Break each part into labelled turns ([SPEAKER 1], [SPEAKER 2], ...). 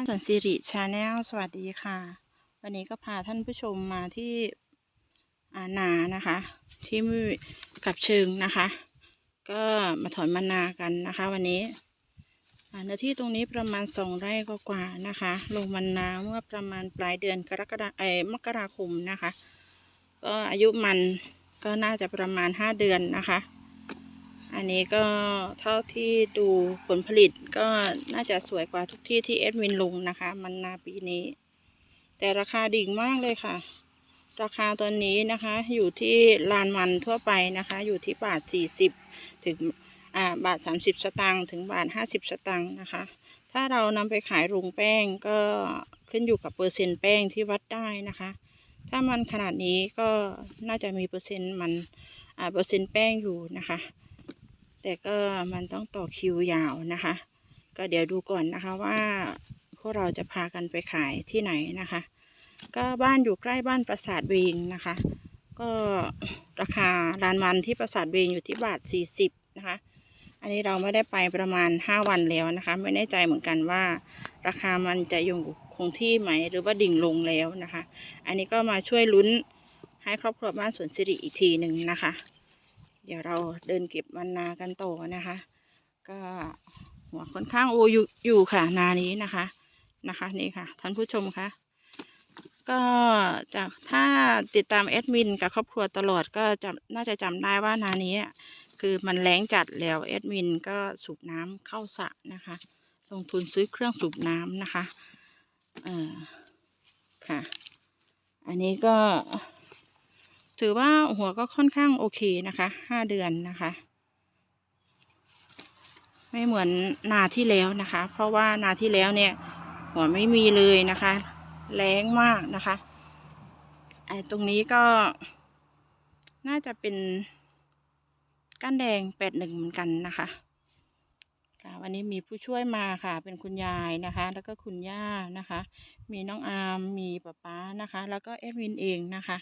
[SPEAKER 1] านสวนสิริชาแนลสวัสดีค่ะ วันนี้ก็พาท่านผู้ชมมาที่านานะคะ ที่กับเชิงนะคะ ก็มาถอนมะนากันนะคะ วันนี้าเนื้อที่ตรงนี้ประมาณสองไร่กว่าๆนะคะ ลงมันนาเมื่อประมาณปลายเดือนกรกฎาเอมกราคมนะคะ ก็อายุมันก็น่าจะประมาณห้าเดือนนะคะ อันนี้ก็เท่าที่ดูผลผลิตก็น่าจะสวยกว่าทุกที่ที่เอ็ดมินลงนะคะ มันนาปีนี้ แต่ราคาดิ่งมากเลยค่ะ ราคาตอนนี้นะคะอยู่ที่ลานมันทั่วไปนะคะ อยู่ที่บาทสี่สิบถึงอ่าบาทสามสิบสตางค์ถึงบาทห้าสิบสตางค์นะคะ ถ้าเรานำไปขายโรงแป้งก็ขึ้นอยู่กับเปอร์เซ็นต์แป้งที่วัดได้นะคะ ถ้ามันขนาดนี้ก็น่าจะมีเปอร์เซ็นต์มันเปอร์เซ็นต์แป้งอยู่นะคะ แต่ก็มันต้องต่อคิวยาวนะคะ ก็เดี๋ยวดูก่อนนะคะว่าพวกเราจะพากันไปขายที่ไหนนะคะ ก็บ้านอยู่ใกล้บ้านปราสาทเวงนะคะ ก็ราคาลานมันที่ปราสาทเวงอยู่ที่บาทสี่สิบนะคะอันนี้เราไม่ได้ไปประมาณห้าวันแล้วนะคะ ไม่แน่ใจเหมือนกันว่า ราคามันจะอยู่คงที่ไหมหรือว่าดิ่งลงแล้วนะคะ อันนี้ก็มาช่วยลุ้นให้ครอบครัวบ้านสวนสิริอีกทีหนึ่งนะคะ ดี๋ยวเราเดินเก็บมันนากันต่อนะคะ ก็หัวค่อนข้างโออยู่อยู่ค่ะ นานี้นะคะนะคะนี่ค่ะท่านผู้ชมคะก็จากถ้าติดตามแอดมินกับครอบครัวตลอดก็จะน่าจะจำได้ว่านานี้คือมันแรงจัดแล้วแอดมินก็สูบน้ำเข้าสระนะคะ ลงทุนซื้อเครื่องสูบน้ำนะคะเออค่ะ อันนี้ก็ ถือว่าหัวก็ค่อนข้างโอเคนะคะห้าเดือนนะคะ ไม่เหมือนนาที่แล้วนะคะ เพราะว่านาที่แล้วเนี่ย หัวไม่มีเลยนะคะ แรงมากนะคะไอ้ตรงนี้ก็น่าจะเป็นก้านแดงแปดหนึ่งเหมือนกันนะคะค่ะวันนี้มีผู้ช่วยมาค่ะ เป็นคุณยายนะคะ แล้วก็คุณย่านะคะ มีน้องอาร์มมีป๊าป๊านะคะ แล้วก็เอดวินเองนะคะ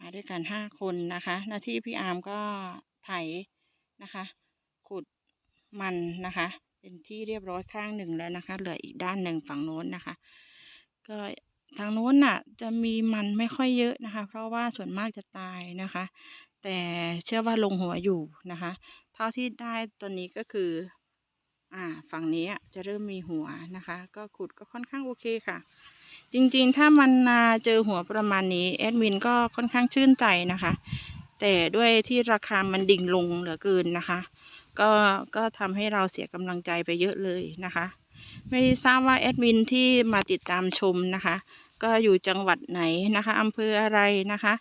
[SPEAKER 1] มาด้วยกันห้าคนนะคะ หน้าที่พี่อาร์มก็ไถนะคะ ขุดมันนะคะ เป็นที่เรียบร้อยข้างหนึ่งแล้วนะคะ เหลืออีกด้านหนึ่งฝั่งโน้นนะคะ ก็ทางโน้นน่ะ จะมีมันไม่ค่อยเยอะนะคะ เพราะว่าส่วนมากจะตายนะคะ แต่เชื่อว่าลงหัวอยู่นะคะ เท่าที่ได้ตอนนี้ก็คือ อ่า ฝั่งนี้จะเริ่มมีหัวนะคะ ก็ขุดก็ค่อนข้างโอเคค่ะ จริงๆ ถ้ามันนาเจอหัวประมาณนี้แอดมินก็ค่อนข้างชื่นใจนะคะ แต่ด้วยที่ราคามันดิ่งลงเหลือเกินนะคะ ก็ก็ทำให้เราเสียกำลังใจไปเยอะเลยนะคะ ไม่ทราบว่าแอดมินที่มาติดตามชมนะคะ ก็อยู่จังหวัดไหนนะคะอำเภออะไรนะคะ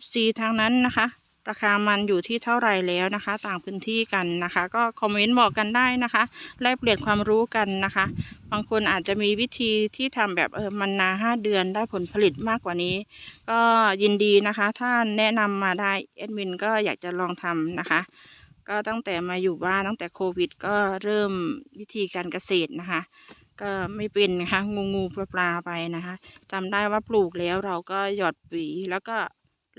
[SPEAKER 1] FC ทางนั้นนะคะ ราคามันอยู่ที่เท่าไหร่แล้วนะคะ ต่างพื้นที่กันนะคะ ก็คอมเมนต์บอกกันได้นะคะแลกเปลี่ยนความรู้กันนะคะ บางคนอาจจะมีวิธีที่ทำแบบเออมันนาห้าเดือนได้ผลผลิตมากกว่านี้ ก็ยินดีนะคะ ถ้าแนะนำมาได้แอดมินก็อยากจะลองทำนะคะก็ตั้งแต่มาอยู่บ้านตั้งแต่โควิด ก็เริ่มวิธีการเกษตรนะคะ ก็ไม่เป็นนะคะงูงูปลาปลาไปนะคะจำได้ว่าปลูกแล้วเราก็หยอดปุ๋ยแล้วก็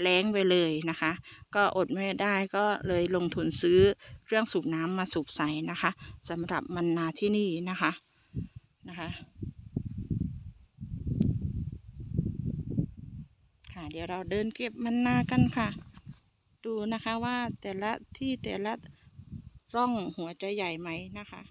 [SPEAKER 1] แล้งไปเลยนะคะ ก็อดไม่ได้ก็เลยลงทุนซื้อเครื่องสูบน้ำมาสูบใส่นะคะสำหรับมันนาที่นี่นะคะนะคะค่ะเดี๋ยวเราเดินเก็บมันนากันค่ะ ดูนะคะว่าแต่ละที่แต่ละร่องหัวจะใหญ่ไหมนะคะ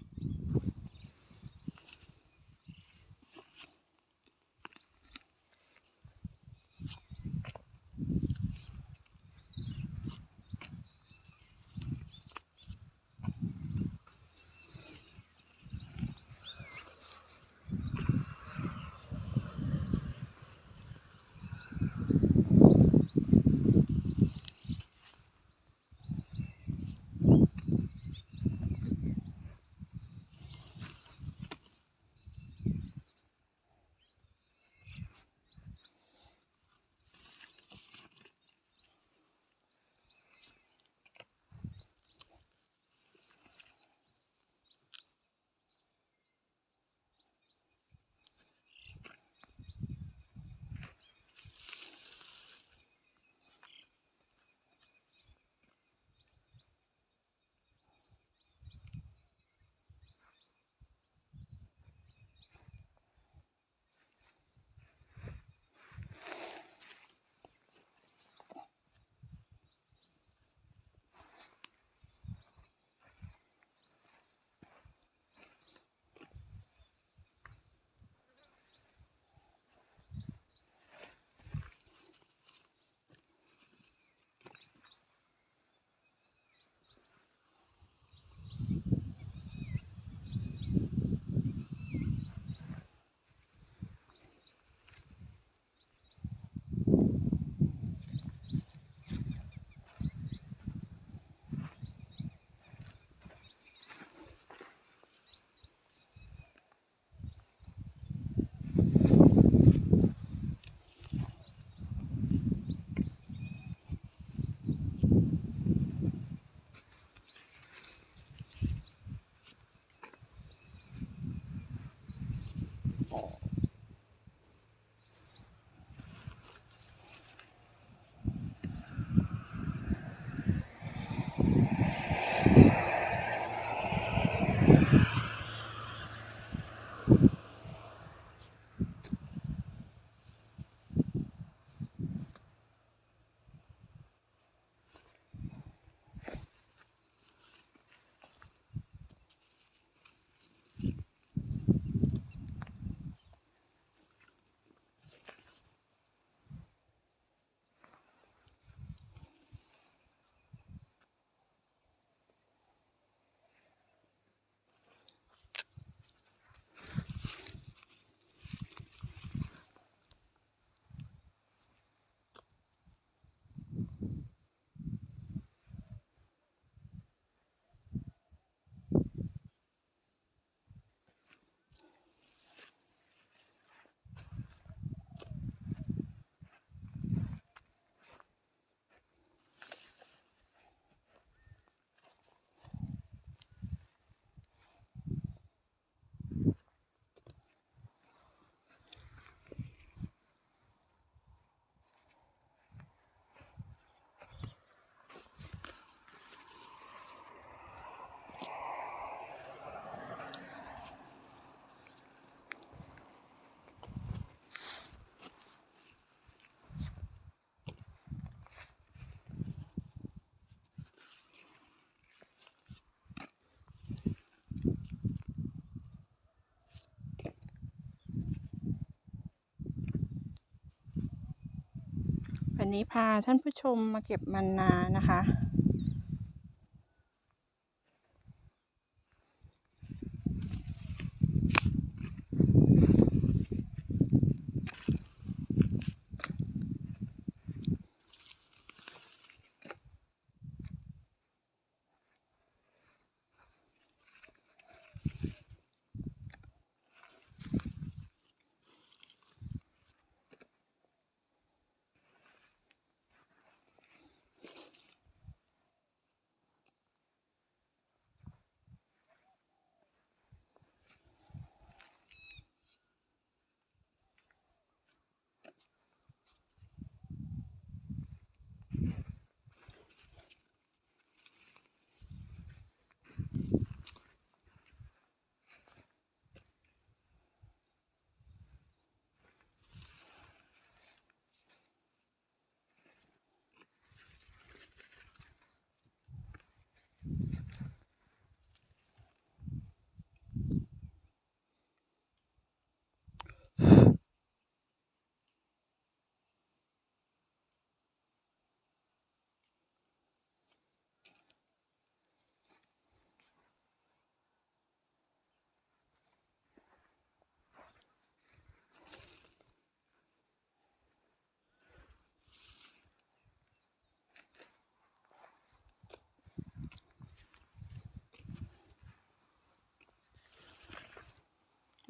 [SPEAKER 1] วันนี้พาท่านผู้ชมมาเก็บมันนานะคะ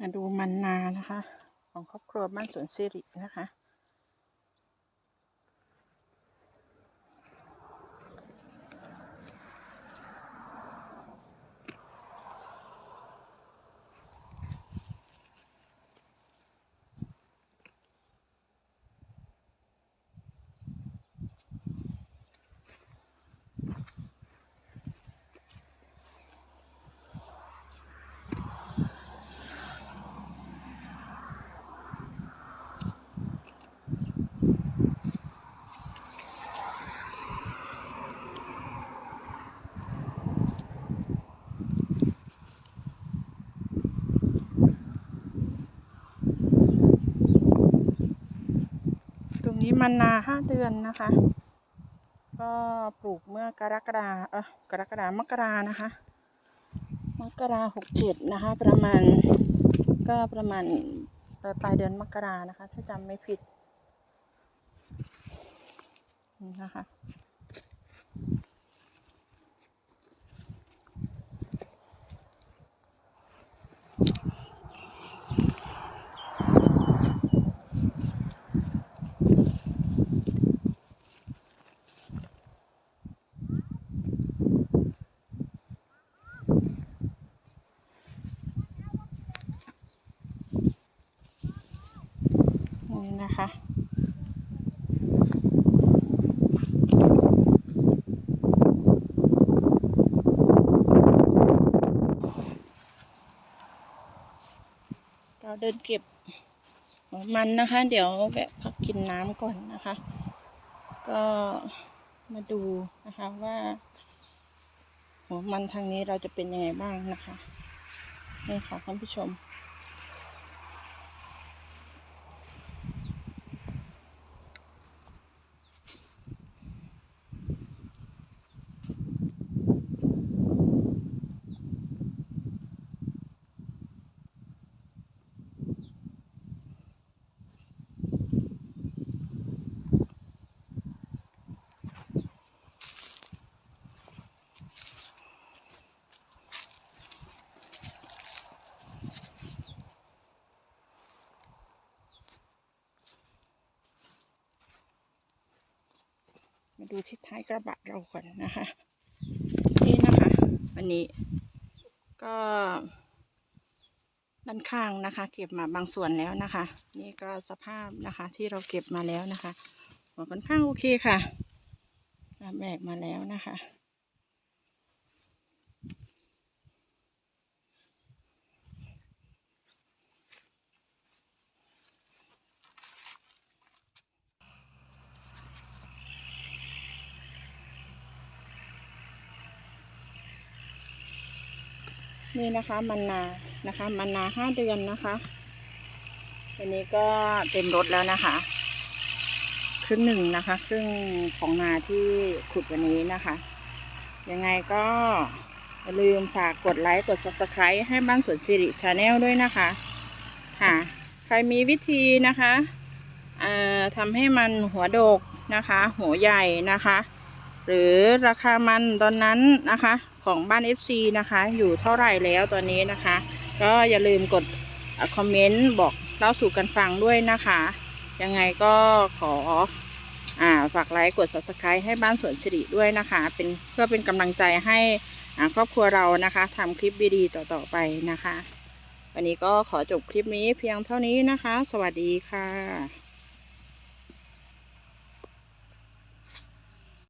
[SPEAKER 1] มาดูมันนานะคะ ของครอบครัวบ้านสวนสิรินะคะ มันนาห้าเดือนนะคะ ก็ปลูกเมื่อกรกฎาเออกรกฎามกรานะคะ มกราหกเจ็ดนะคะ ประมาณก็ประมาณปลายปลายเดือนมกรานะคะ ถ้าจำไม่ผิดนี่นะคะ
[SPEAKER 2] เเรา
[SPEAKER 1] เดินเก็บหมันนะคะ เดี๋ยวแวะพักกินน้ำก่อนนะคะ ก็มาดูนะคะว่าหัวมันทางนี้เราจะเป็นยังไงบ้างนะคะนี่ค่ะท่านผู้ชม ดูที่ท้ายกระบะเราก่อนนะคะ นี่นะคะ วันนี้ ก็ด้านข้างนะคะ เก็บมาบางส่วนแล้วนะคะ นี่ก็สภาพนะคะที่เราเก็บมาแล้วนะคะหัวค่อนข้างโอเคค่ะอะแบกมาแล้วนะคะ นี่นะคะมันนานะคะมันนาห้าเดือนนะคะอันนี้ก็เต็มรถแล้วนะคะ ครึ่งหนึ่งนะคะ ครึ่งของนาที่ขุดวันนี้นะคะ ยังไงก็อย่าลืมฝากกดไลค์กด subscribe ให้บ้านสวนสิริชาแนลด้วยนะคะค่ะ ใครมีวิธีนะคะเอ่อทำให้มันหัวโดกนะคะ หัวใหญ่นะคะ หรือราคามันตอนนั้นนะคะ ของบ้าน FC นะคะ อยู่เท่าไหร่แล้วตอนนี้นะคะ ก็อย่าลืมกดคอมเมนต์บอกเล่าสู่กันฟังด้วยนะคะ ยังไงก็ขออ่าฝากไลค์กด subscribe ให้บ้านสวนสิริด้วยนะคะ เป็นเพื่อเป็นกำลังใจให้ครอบครัวเรานะคะทำคลิปดีๆต่อๆไปนะคะ วันนี้ก็ขอจบคลิปนี้เพียงเท่านี้นะคะ สวัสดีค่ะ